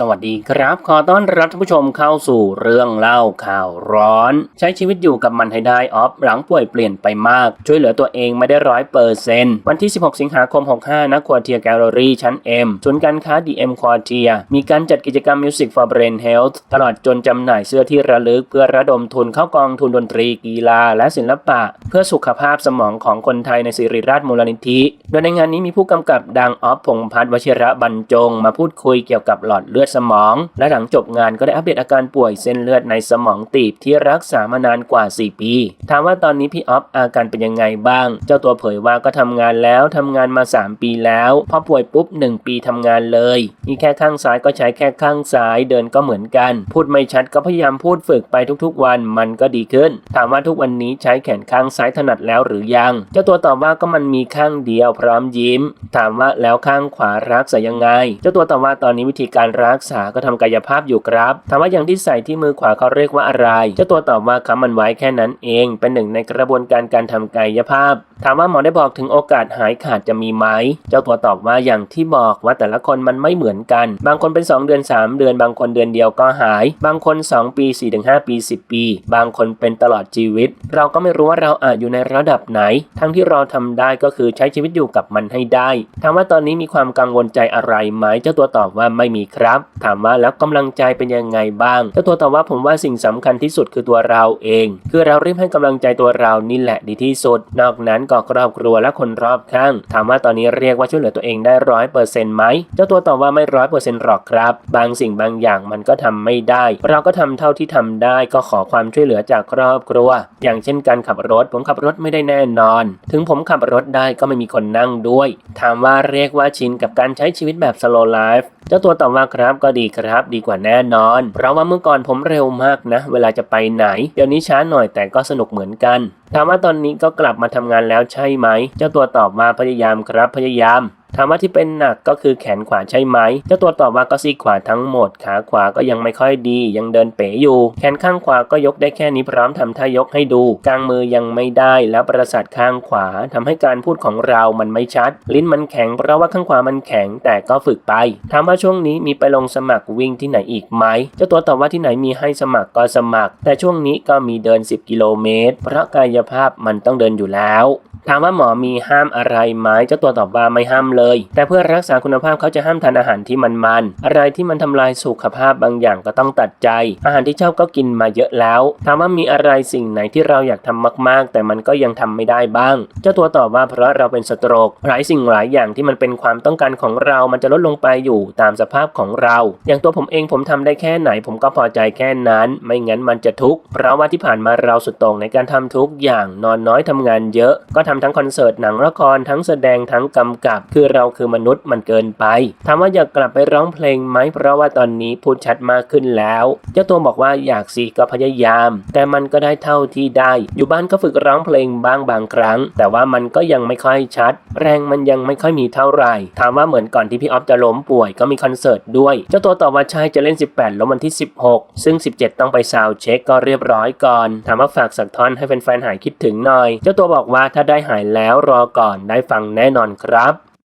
สวัสดีครับ ขอต้อนรับท่านผู้ชมเข้าสู่เรื่องเล่าข่าวร้อน ใช้ชีวิตอยู่กับมันให้ได้ออฟหลังป่วยเปลี่ยนไปมาก ช่วยเหลือตัวเองไม่ได้ร้อยเปอร์เซนต์วันที่ 16 สิงหาคม 65นักควอเทียแกลเลอรี่ชั้น M ศูนย์การค้า DM ควอเทียมีการจัดกิจกรรม Music for Brain Health ตลอดจนจำหน่ายเสื้อที่ระลึก เพื่อระดมทุนเข้ากองทุนดนตรีกีฬา และศิลปะ เพื่อสุขภาพสมองของคนไทยในสิริราชมูลนิธิ โดยในงานนี้มีผู้กำกับดังออฟพงษ์พัฒน์วชิระบรรจง มาพูดคุยเกี่ยวกับหลอดเลือดสมอง และหลังจบงานก็ได้อัปเดตอาการป่วยเส้นเลือดในสมองตีบที่รักษามานานกว่า 4 ปี ถามว่าตอนนี้พี่ออฟอาการเป็นยังไงบ้าง เจ้าตัวเผยว่าก็ทำงานแล้วทำงานมา 3 ปีแล้วพอป่วยปุ๊บ 1 ปีทำงานเลยมีแค่ข้างซ้ายก็ใช้แค่ข้างซ้ายเดินก็เหมือนกัน พูดไม่ชัดก็พยายามพูดฝึกไปทุกๆ วันมันก็ดีขึ้น ถามว่าทุกวันนี้ใช้แขนข้างซ้ายถนัดแล้วหรือยัง เจ้าตัวตอบว่าก็มันมีข้างเดียวพร้อมยิ้ม ถามว่าแล้วข้างขวารักษายังไง เจ้าตัวตอบว่าตอนนี้วิธีการรัักษาก็ทำกายภาพอยู่ครับถามว่าอย่างที่ใส่ที่มือขวาเขาเรียกว่าอะไรเจ้าตัวตอบว่าคำมันไว้แค่นั้นเอง เป็นหนึ่งในกระบวนการการทำกายภาพ ถามว่าหมอได้บอกถึงโอกาสหายขาดจะมีไหมเจ้าตัวตอบว่าอย่างที่บอกว่าแต่ละคนมันไม่เหมือนกัน บางคนเป็น 2 เดือน 3 เดือน บางคนเดือนเดียวก็หาย บางคน 2 ปี 4-5 ปี 10 ปี บางคนเป็นตลอดชีวิต เราก็ไม่รู้ว่าเราอาจอยู่ในระดับไหน ทั้งที่เราทำได้ก็คือใช้ชีวิตอยู่กับมันให้ได้ถามว่าตอนนี้มีความกังวลใจอะไรไหมเจ้าตัวตอบว่าไม่มีครับถามว่าแล้วกำลังใจเป็นยังไงบ้างเจ้าตัวตอบว่าผมว่าสิ่งสำคัญที่สุดคือตัวเราเอง คือเรารีบให้กำลังใจตัวเรานี่แหละดีที่สุด นอกนั้นก็ครอบครัวและคนรอบข้าง ถามว่าตอนนี้เรียกว่าช่วยเหลือตัวเองได้ร้อยเปอร์เซ็นต์ไหมเจ้าตัวตอบว่าไม่ร้อยเปอร์เซ็นต์หรอกครับ บางสิ่งบางอย่างมันก็ทำไม่ได้ เราก็ทำเท่าที่ทำได้ก็ขอความช่วยเหลือจากครอบครัว อย่างเช่นการขับรถผมขับรถไม่ได้แน่นอน ถึงผมขับรถได้ก็ไม่มีคนนั่งด้วย ถามว่าเรียกว่าชินกับการใช้ชีวิตแบบ slow life เจ้าตัวตอบว่าครับก็ดีครับดีกว่าแน่นอน เพราะว่าเมื่อก่อนผมเร็วมากนะ เวลาจะไปไหน เดี๋ยวนี้ช้าหน่อยแต่ก็สนุกเหมือนกันถามว่าตอนนี้ก็กลับมาทำงานแล้วใช่ไหม เจ้าตัวตอบว่าพยายามครับพยายาม ถามว่าที่เป็นหนักก็คือแขนขวาใช่ไหมเจ้าตัวตอบว่าก็ซีขวาทั้งหมด ขาขวาก็ยังไม่ค่อยดี ยังเดินเป๋อยู่ แขนข้างขวาก็ยกได้แค่นี้พร้อมทำท่ายกให้ดูกลางมือยังไม่ได้ แล้วประสาทข้างขวาทำให้การพูดของเรามันไม่ชัด ลิ้นมันแข็งเพราะว่าข้างขวามันแข็งแต่ก็ฝึกไป ถามว่าช่วงนี้มีไปลงสมัครวิ่งที่ไหนอีกไหมเจ้าตัวตอบว่าที่ไหนมีให้สมัครก็สมัคร แต่ช่วงนี้ก็มีเดิน 10 กิโลเมตร เพราะกายภาพมันต้องเดินอยู่แล้ว ถามว่าหมอมีห้ามอะไรไหมเจ้าตัวตอบว่าไม่ห้ามเลยแต่เพื่อรักษาคุณภาพเขาจะห้ามทานอาหารที่มันมันอะไรที่มันทำลายสุขภาพบางอย่างก็ต้องตัดใจ อาหารที่ชอบก็กินมาเยอะแล้วถามว่ามีอะไรสิ่งไหนที่เราอยากทำมาก ๆ แต่มันก็ยังทำไม่ได้บ้าง เจ้าตัวตอบว่าเพราะเราเป็นสโตรกหลายสิ่งหลายอย่างที่มันเป็นความต้องการของเรา มันจะลดลงไปอยู่ตามสภาพของเรา อย่างตัวผมเองผมทำได้แค่ไหน ผมก็พอใจแค่นั้น ไม่งั้นมันจะทุกข์เพราะว่าที่ผ่านมาเราสุดโต่งในการทำทุกอย่างนอนน้อยทำงานเยอะ ก็ทำทั้งคอนเสิร์ตหนังละครทั้งแสดงทั้งกำกับ คือเราคือมนุษย์มันเกินไปถามว่าอยากกลับไปร้องเพลงไหมเพราะว่าตอนนี้พูดชัดมากขึ้นแล้ว เจ้าตัวบอกว่าอยากสิก็พยายาม แต่มันก็ได้เท่าที่ได้ อยู่บ้านก็ฝึกร้องเพลงบ้างบางครั้ง แต่ว่ามันก็ยังไม่ค่อยชัด แรงมันยังไม่ค่อยมีเท่าไหร่ถามว่าเหมือนก่อนที่พี่ออฟจะล้มป่วยก็มีคอนเสิร์ตด้วย เจ้าตัวตอบว่าใช่จะเล่น 18 แล้ววันที่ 16 ซึ่ง 17 ต้องไปซาวด์เช็คก็เรียบร้อยก่อนถามว่าฝากสักท่อนให้แฟนๆหายคิดถึงหน่อย เจ้าตัวบอกว่าถ้าได้หายแล้วรอก่อนได้ฟังแน่นอนครับ